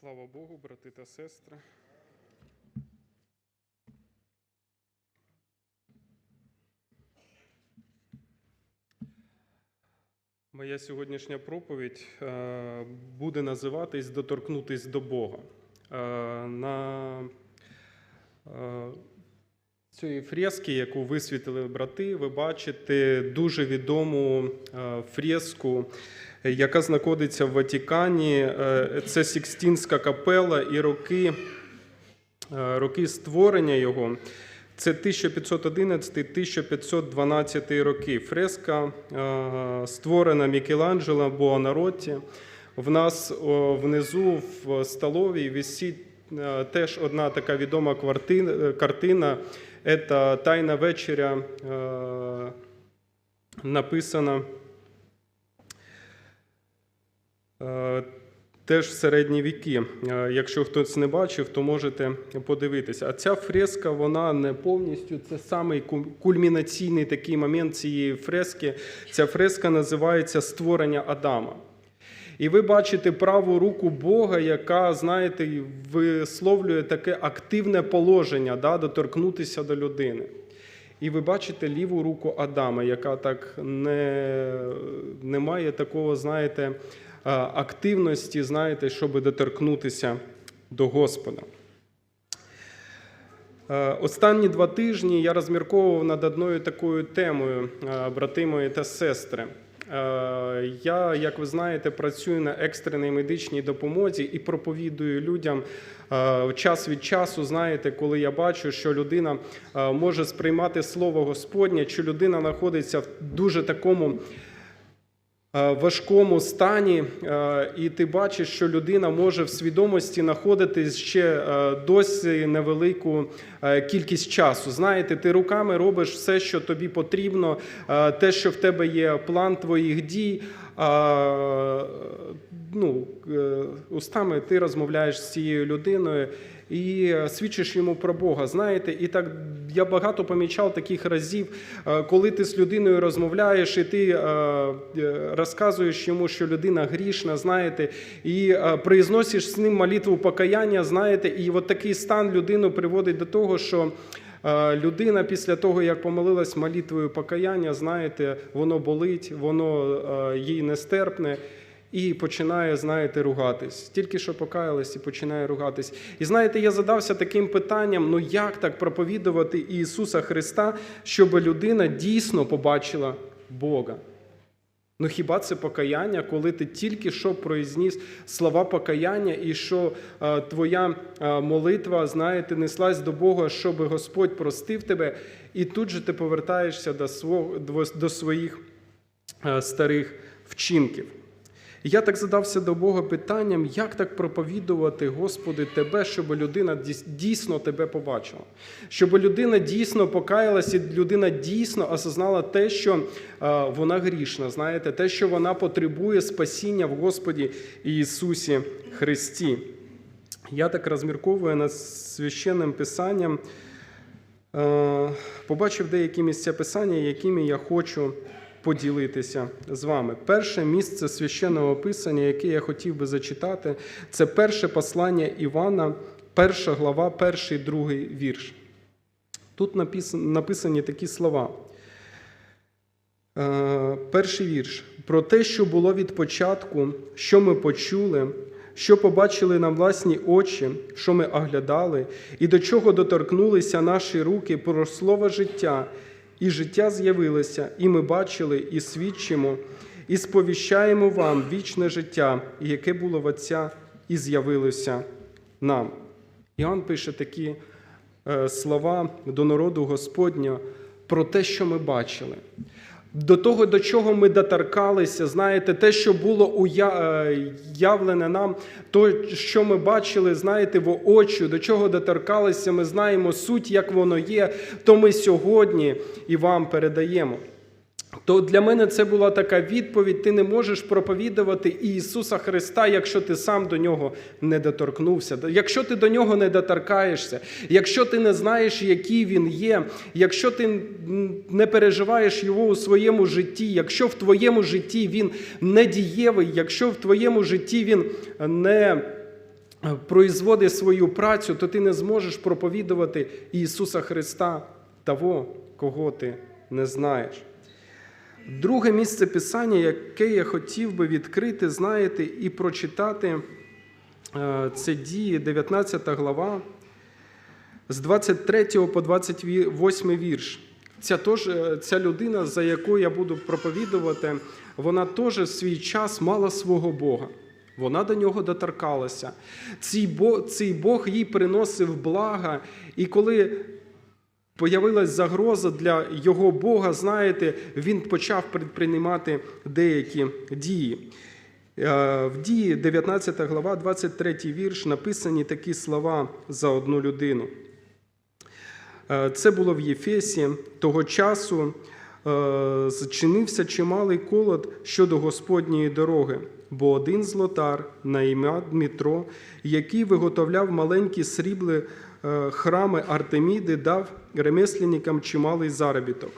Слава Богу, брати та сестри. Моя сьогоднішня проповідь е, буде називатись Доторкнутись до Бога. Е, На е, цієї фрески, яку висвітили брати, ви бачите дуже відому фреску, яка знаходиться в Ватикані. Е, Це Сікстінська капела і роки, е, роки створення його. Це 1511-1512 роки. Фреска е, створена Мікеланджело Буонаротті. В нас внизу в столовій висить теж одна така відома картина. Це Тайна вечеря написана е, теж в середні віки. Е, Якщо хтось не бачив, то можете подивитися. А ця фреска, вона не повністю, це самий кульмінаційний такий момент цієї фрески. Ця фреска називається Створення Адама. І ви бачите праву руку Бога, яка, знаєте, висловлює таке активне положення, да, доторкнутися до людини. І ви бачите ліву руку Адама, яка так не, не має такого, знаєте, активності, знаєте, щоб доторкнутися до Господа. Е, Останні два тижні я розмірковував над одною такою темою, е, брати мої та сестри. Е, Я, як ви знаєте, працюю на екстреній медичній допомозі і проповідую людям е, час від часу. Знаєте, коли я бачу, що людина е, може сприймати слово Господнє, чи людина знаходиться в дуже такому е, важкому стані, е, і ти бачиш, що людина може в свідомості знаходитись ще е, досі невелику е, кількість часу. Знаєте, ти руками робиш все, що тобі потрібно, е, те, що в тебе є план твоїх дій. Ну, е, устами ти розмовляєш з цією людиною і е, свідчиш йому про Бога. Знаєте, і так я багато помічав таких разів, е, коли ти з людиною розмовляєш, і ти е, розказуєш йому, що людина грішна, знаєте, і произносиш з ним молитву покаяння, знаєте, і от такий стан людину приводить до того, що. Людина після того, як помолилась молитвою покаяння, знаєте, воно болить, воно їй нестерпне. І починає, знаєте, ругатись. Тільки що покаялась і починає ругатись. І знаєте, я задався таким питанням: ну як так проповідувати Ісуса Христа, щоб людина дійсно побачила Бога? Ну хіба це покаяння, коли ти тільки що произніс слова покаяння, і що е, твоя е, молитва, знаєте, неслась до Бога, щоб Господь простив тебе, і тут же ти повертаєшся до, свого, до своїх е, старих вчинків. І я так задався до Бога питанням, як так проповідувати, Господи, Тебе, щоб людина дійсно Тебе побачила, щоб людина дійсно покаялась, і людина дійсно осознала те, що вона грішна, знаєте, те, що вона потребує спасіння в Господі Ісусі Христі. Я так розмірковую над священним писанням, побачив деякі місця писання, якими я хочу поділитися з вами. Перше місце священного писання, яке я хотів би зачитати, це перше послання Івана, перша глава, перший другий вірш. Тут написані такі слова. Е, Перший вірш. Про те, що було від початку, що ми почули, що побачили на власні очі, що ми оглядали, і до чого доторкнулися наші руки про слово життя, і життя з'явилося, і ми бачили, і свідчимо, і сповіщаємо вам вічне життя, яке було в Отця, і з'явилося нам. Іоанн пише такі е, слова до народу Господнього про те, що ми бачили. До того, до чого ми доторкалися, знаєте, те, що було уявлене нам, то, що ми бачили, знаєте, в очі, до чого доторкалися, ми знаємо суть, як воно є, то ми сьогодні і вам передаємо. То для мене це була така відповідь: ти не можеш проповідувати Ісуса Христа, якщо ти сам до нього не доторкнувся, якщо ти до нього не доторкаєшся, якщо ти не знаєш, який він є, якщо ти не переживаєш його у своєму житті, якщо в твоєму житті він не дієвий, якщо в твоєму житті він не е, производить свою працю, то ти не зможеш проповідувати Ісуса Христа, того, кого ти не знаєш. Друге місце Писання, яке я хотів би відкрити, знаєте, і прочитати, е, це дії, 19 глава, з 23 по 28 вірш. Ця, тож, е, ця людина, за яку я буду проповідувати, вона теж в свій час мала свого Бога. Вона до нього доторкалася. Цей Бог, цей Бог їй приносив блага, і коли появилась загроза для його Бога, знаєте, він почав предприймати деякі дії. Е, В дії 19 глава, 23 вірш, написані такі слова за одну людину. Е, Це було в Єфесі. Того часу е, зчинився чималий колод щодо Господньої дороги, бо один злотар на ім'я Дмитро, який виготовляв маленькі срібли храми Артеміди, дав ремесленникам чималий заробіток.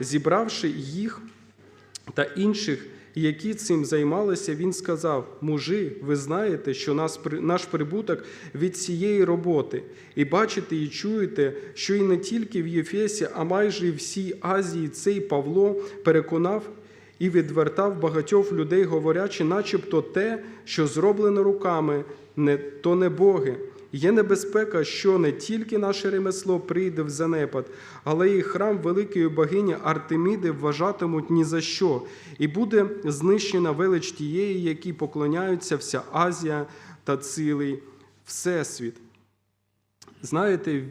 Зібравши їх та інших, які цим займалися, він сказав: Мужи, ви знаєте, що наш прибуток від цієї роботи, і бачите і чуєте, що і не тільки в Єфесі, а майже в всій Азії цей Павло переконав і відвертав багатьох людей, говорячи, начебто те, що зроблено руками, не, то не боги. Є небезпека, що не тільки наше ремесло прийде в занепад, але і храм великої богині Артеміди вважатимуть ні за що, і буде знищена велич тієї, якій поклоняються вся Азія та цілий Всесвіт. Знаєте,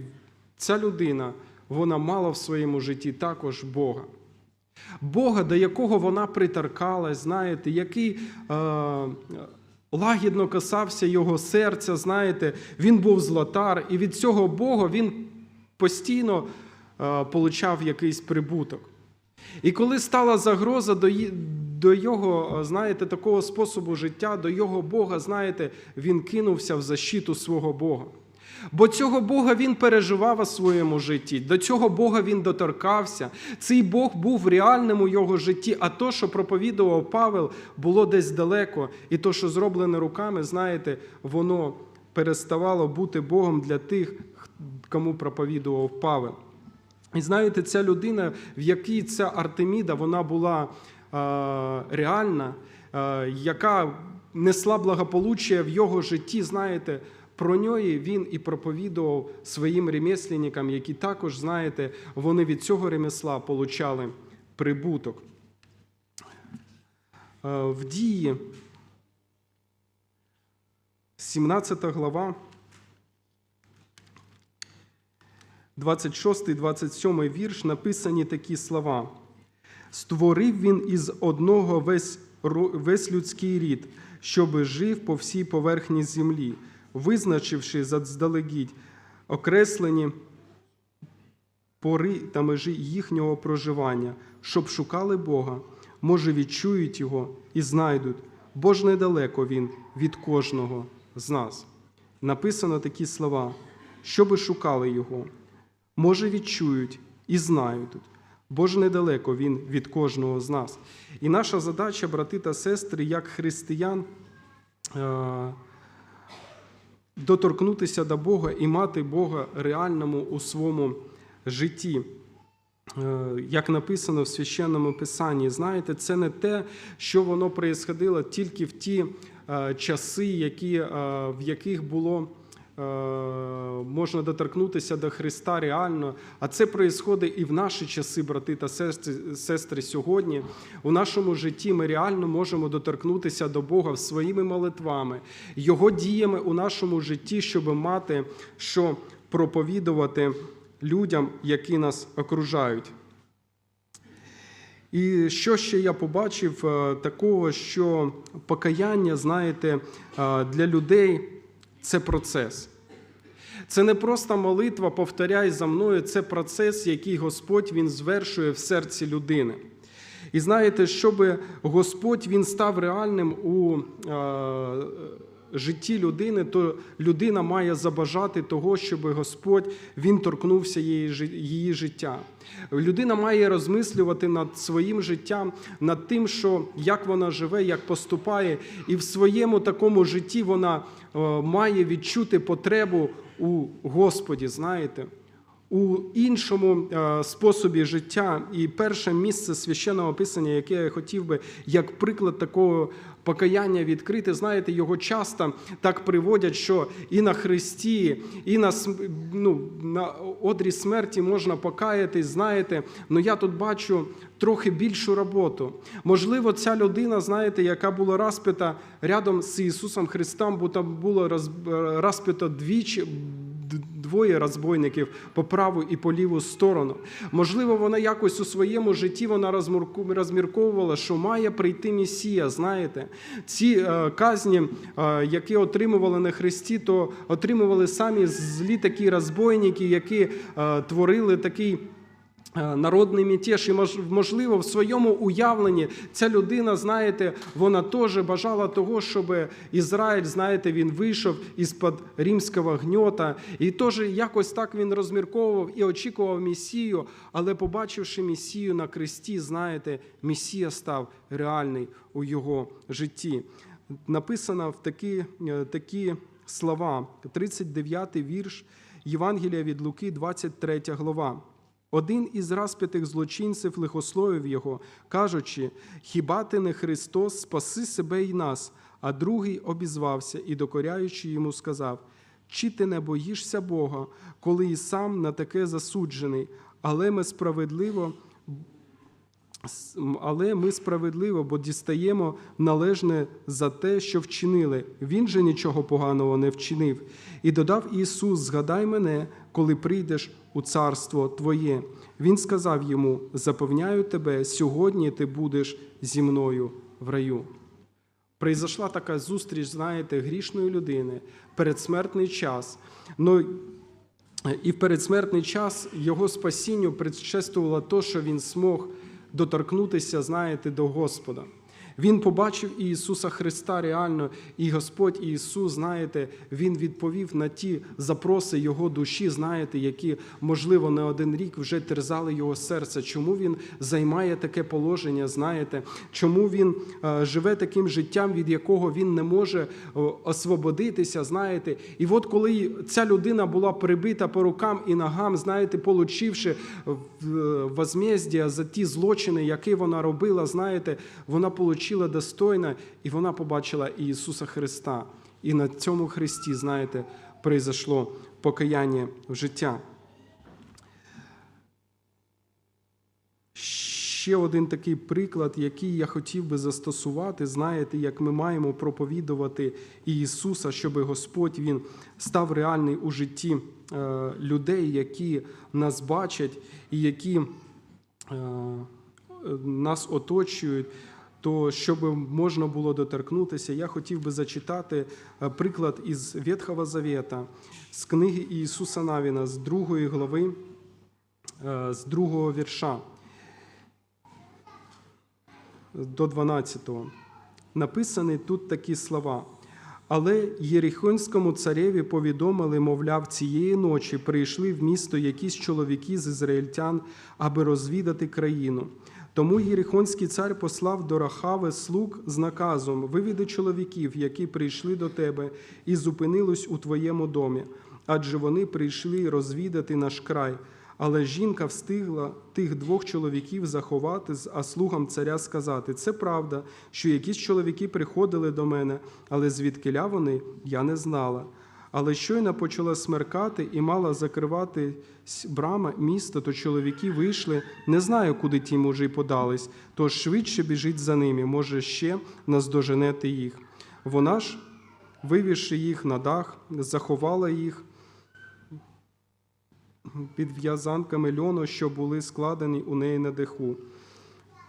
ця людина вона мала в своєму житті також Бога. Бога, до якого вона приторкалась, знаєте, який е, лагідно касався його серця, знаєте, він був злотар, і від цього Бога він постійно е, получав якийсь прибуток. І коли стала загроза до, до його, е, знаєте, такого способу життя, до його Бога, знаєте, він кинувся в защиту свого Бога. Бо цього Бога він переживав у своєму житті, до цього Бога він доторкався. Цей Бог був реальним у його житті, а то, що проповідував Павел, було десь далеко. І то, що зроблене руками, знаєте, воно переставало бути Богом для тих, кому проповідував Павел. І знаєте, ця людина, в якій ця Артеміда, вона була е, реальна, е, яка несла благополуччя в його житті, знаєте, про неї він і проповідував своїм ремесленникам, які також, знаєте, вони від цього ремесла получали прибуток. Е, В дії 17 глава. 26-27 вірш написані такі слова. Створив він із одного весь, весь людський рід, щоби жив по всій поверхні землі, визначивши заздалегідь окреслені пори та межі їхнього проживання, щоб шукали Бога, може, відчують Його і знайдуть, бо ж недалеко Він від кожного з нас. Написано такі слова, щоби шукали Його, може, відчують і знають, бо ж недалеко Він від кожного з нас. І наша задача, брати та сестри, як християн, е, доторкнутися до Бога і мати Бога реальному у своєму житті. Е, Як написано в священному писанні, знаєте, це не те, що воно происходило тільки в ті е, часи, які, е, в яких було можна доторкнутися до Христа реально. А це происходить і в наші часи, брати та сестри, сестри сьогодні. У нашому житті ми реально можемо доторкнутися до Бога своїми молитвами, Його діями у нашому житті, щоб мати що проповідувати людям, які нас окружають. І що ще я побачив е, такого, що покаяння, знаєте, е, для людей це процес. Це не просто молитва, повторяй за мною, це процес, який Господь Він звершує в серці людини. І знаєте, щоб Господь Він став реальним у е, житті людини, то людина має забажати того, щоб Господь він торкнувся її, життя. Людина має розмислювати над своїм життям, над тим, що як вона живе, як поступає, і в своєму такому житті вона е, має відчути потребу у Господі. Знаєте у іншому е, способі життя. І перше місце священного писання, яке я хотів би як приклад такого покаяння відкрити, знаєте, його часто так приводять, що і на Христі, і на, ну, на одрі смерті можна покаятись, знаєте, але я тут бачу трохи більшу роботу. Можливо, ця людина, знаєте, яка була розпита рядом з Ісусом Христом, бо там було роз- розпито двічі двоє розбойників по праву і по ліву сторону. Можливо, вона якось у своєму житті вона розмірковувала, що має прийти Месія. Знаєте, ці е, казні, е, які отримували на Христі, то отримували самі злі такі розбойники, які е, творили такий. Е, Народний мятеж, і можливо, в своєму уявленні ця людина, знаєте, вона теж бажала того, щоб Ізраїль, знаєте, він вийшов із-під римського гньота, і теж якось так він розмірковував і очікував Месію, але побачивши Месію на кресті, знаєте, Месія став реальний у його житті. Написано в такі, е, такі слова, 39-й вірш Євангелія від Луки, 23 глава. Один із розп'ятих злочинців лихословив його, кажучи: Хіба ти не Христос, спаси себе і нас? А другий обізвався і, докоряючи йому, сказав: Чи ти не боїшся Бога, коли і сам на таке засуджений, але ми справедливо Але ми справедливо, бо дістаємо належне за те, що вчинили. Він же нічого поганого не вчинив. І додав Ісус: Згадай мене, коли прийдеш у царство Твоє. Він сказав йому: Запевняю тебе, сьогодні ти будеш зі мною в раю. Произошла така зустріч, знаєте, грішної людини, передсмертний час. Ну, і в передсмертний час його спасінню предшествувало то, що він змог доторкнутися, знаєте, до Господа. Він побачив Ісуса Христа реально, і Господь Ісус, знаєте, Він відповів на ті запроси Його душі, знаєте, які, можливо, не один рік вже терзали його серце. Чому він займає таке положення, знаєте, чому він е, живе таким життям, від якого він не може о, освободитися, знаєте. І от коли ця людина була прибита по рукам і ногам, знаєте, получивши возмездя за ті злочини, які вона робила, знаєте, вона отримала достойно, і вона побачила Ісуса Христа. І на цьому Христі, знаєте, произошло покаяння в життя. Ще один такий приклад, який я хотів би застосувати, знаєте, як ми маємо проповідувати Ісуса, щоб Господь Він став реальний у житті е, людей, які нас бачать і які е, нас оточують. То щоб можна було доторкнутися, я хотів би зачитати е, приклад із Ветхого Завета, з книги Ісуса Навіна, з другої глави, з другого вірша до 12-го. Написані тут такі слова. Але Єрихонському цареві повідомили, мовляв, цієї ночі прийшли в місто якісь чоловіки з ізраїльтян, аби розвідати країну. Тому Єрихонський цар послав до Рахави слуг з наказом вивіди чоловіків, які прийшли до тебе і зупинились у твоєму домі, адже вони прийшли розвідати наш край. Але жінка встигла тих двох чоловіків заховати, а слугам царя сказати: це правда, що якісь чоловіки приходили до мене, але звідкиля вони я не знала. Але щойно почала смеркати і мала закривати брама міста, то чоловіки вийшли. Не знаю, куди ті мужі подались, тож швидше біжить за ними, може, ще наздоженете їх. Вона ж, вивівши їх на дах, заховала їх під в'язанками льону, що були складені у неї на даху.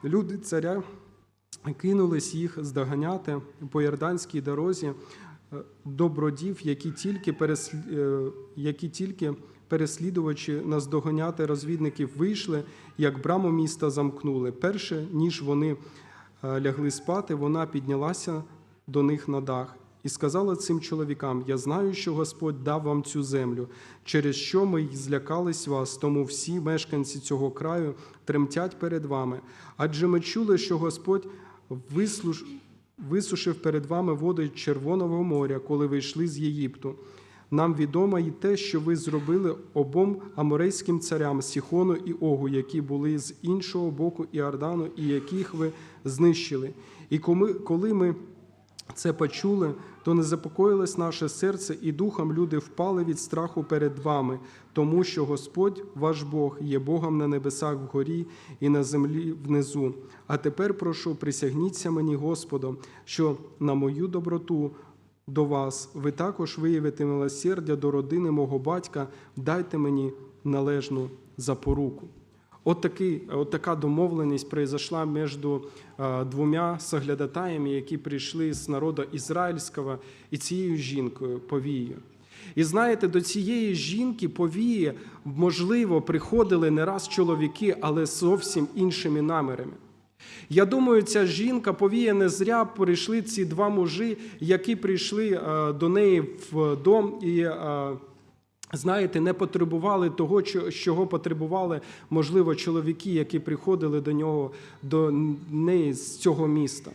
Люди царя кинулись їх здоганяти по Йорданській дорозі е, до бродів, які тільки, е, які тільки переслідувачі наздоганяти розвідників вийшли, як браму міста замкнули. Перше, ніж вони е, лягли спати, вона піднялася до них на дах І сказала цим чоловікам: Я знаю, що Господь дав вам цю землю, через що ми й злякались вас, тому всі мешканці цього краю тремтять перед вами. Адже ми чули, що Господь вислуш... висушив перед вами води Червоного моря, коли ви йшли з Єгипту. Нам відомо і те, що ви зробили обом аморейським царям Сіхону і Огу, які були з іншого боку Іордану, і яких ви знищили. І коли- ми це почули, то не запокоїлось наше серце, і духом люди впали від страху перед вами, тому що Господь, ваш Бог, є Богом на небесах вгорі і на землі внизу. А тепер прошу, присягніться мені, Господом, що на мою доброту до вас ви також виявите милосердя до родини мого батька, дайте мені належну запоруку. От, такий, от така домовленість произошла між е, двома соглядатаями, які прийшли з народу ізраїльського, і цією жінкою повією. І знаєте, до цієї жінки повії, можливо, приходили не раз чоловіки, але зовсім іншими намірами. Я думаю, ця жінка повіє не зря прийшли ці два мужі, які прийшли е, до неї в дом і. Знаєте, не потребували того, чого потребували, можливо, чоловіки, які приходили до нього, до неї з цього міста.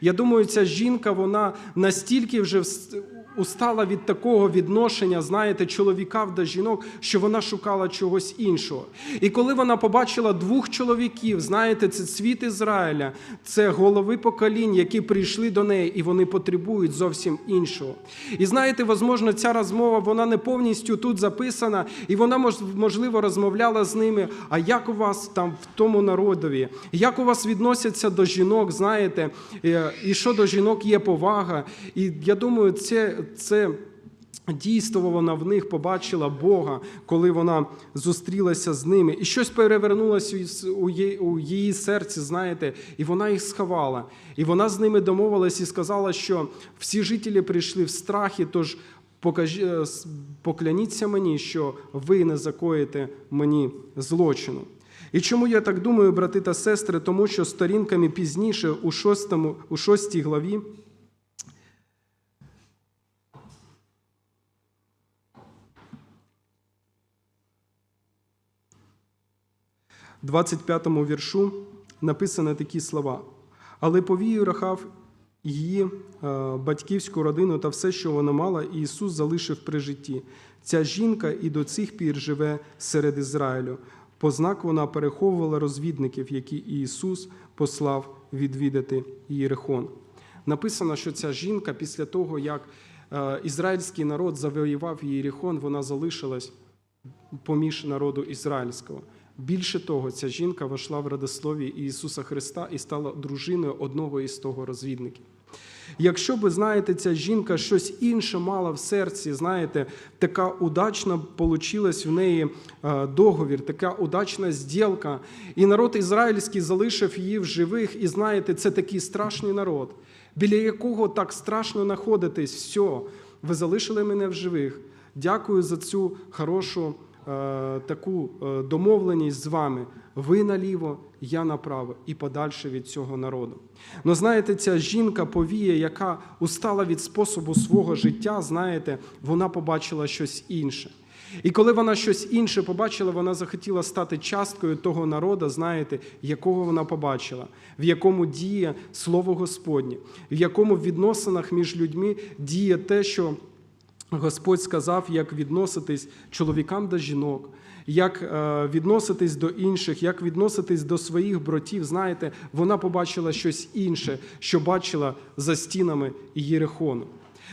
Я думаю, ця жінка вона настільки вже устала від такого відношення, знаєте, чоловіків до жінок, що вона шукала чогось іншого. І коли вона побачила двох чоловіків, знаєте, це цвіт Ізраїля, це голови поколінь, які прийшли до неї, і вони потребують зовсім іншого. І знаєте, можливо, ця розмова вона не повністю тут записана, і вона можливо розмовляла з ними. А як у вас там в тому народові? Як у вас відносяться до жінок? Знаєте, Е, і що до жінок є повага? І я думаю, це. це Дійство вона в них побачила Бога, коли вона зустрілася з ними, і щось перевернулося у її, у її серці, знаєте, і вона їх сховала. І вона з ними домовилась і сказала, що всі жителі прийшли в страхі, тож покажі, е, покляніться мені, що ви не закоїте мені злочину. І чому я так думаю, брати та сестри? Тому що сторінками пізніше, у, шостому, у шостій главі, 25 віршу написано такі слова. Але повію Рахав її е, батьківську родину та все, що вона мала, і Ісус залишив при житті. Ця жінка і до цих пір живе серед Ізраїлю. Познак вона переховувала розвідників, які Ісус послав відвідати Єрихон. Написано, що ця жінка після того, як е, ізраїльський народ завоював Єрихон, вона залишилась поміж народу ізраїльського. Більше того, ця жінка вийшла в родослові Ісуса Христа і стала дружиною одного із того розвідників. Якщо ви знаєте, ця жінка щось інше мала в серці, знаєте, така удачна получилась в неї е, договір, така удачна зділка, і народ ізраїльський залишив її в живих, і знаєте, це такий страшний народ, біля якого так страшно знаходитись. Все, ви залишили мене в живих. Дякую за цю хорошу таку е, домовленість з вами. Ви наліво, я направо і подальше від цього народу. Ну, знаєте, ця жінка повія, яка устала від способу свого життя, знаєте, вона побачила щось інше. І коли вона щось інше побачила, вона захотіла стати часткою того народу, знаєте, якого вона побачила, в якому діє Слово Господнє, в якому в відносинах між людьми діє те, що Господь сказав, як відноситись чоловікам до жінок, як е, відноситись до інших, як відноситись до своїх братів. Знаєте, вона побачила щось інше, що бачила за стінами Єрихону.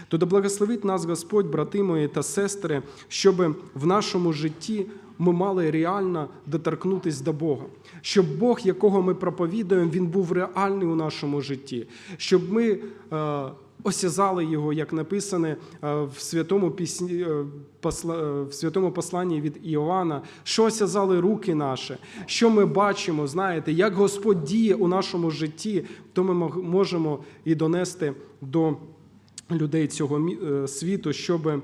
То да благословить нас Господь, брати мої та сестри, щоб в нашому житті ми мали реально доторкнутися до Бога, щоб Бог, якого ми проповідуємо, він був реальний у нашому житті, щоб ми е, осязали його, як написано е, в святому пісні, е, е, в святому посланні від Іоанна, що осязали руки наші, що ми бачимо, знаєте, як Господь діє у нашому житті, то ми можемо і донести до людей цього світу, щоб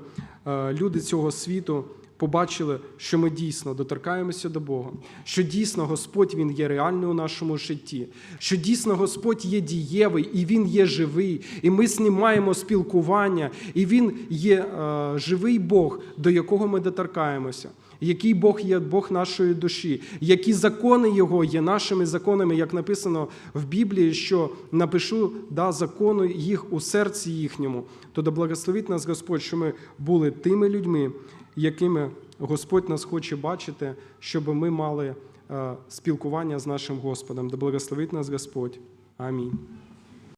люди цього світу побачили, що ми дійсно доторкаємося до Бога, що дійсно Господь Він є реальний у нашому житті, що дійсно Господь є дієвий і Він є живий, і ми з ним маємо спілкування, і Він є е, живий Бог, до якого ми доторкаємося. Який Бог є Бог нашої душі, які закони Його є нашими законами, як написано в Біблії, що напишу да, закони їх у серці їхньому, то да благословить нас Господь, що ми були тими людьми, якими Господь нас хоче бачити, щоб ми мали е, спілкування з нашим Господом. Да благословить нас Господь. Амінь.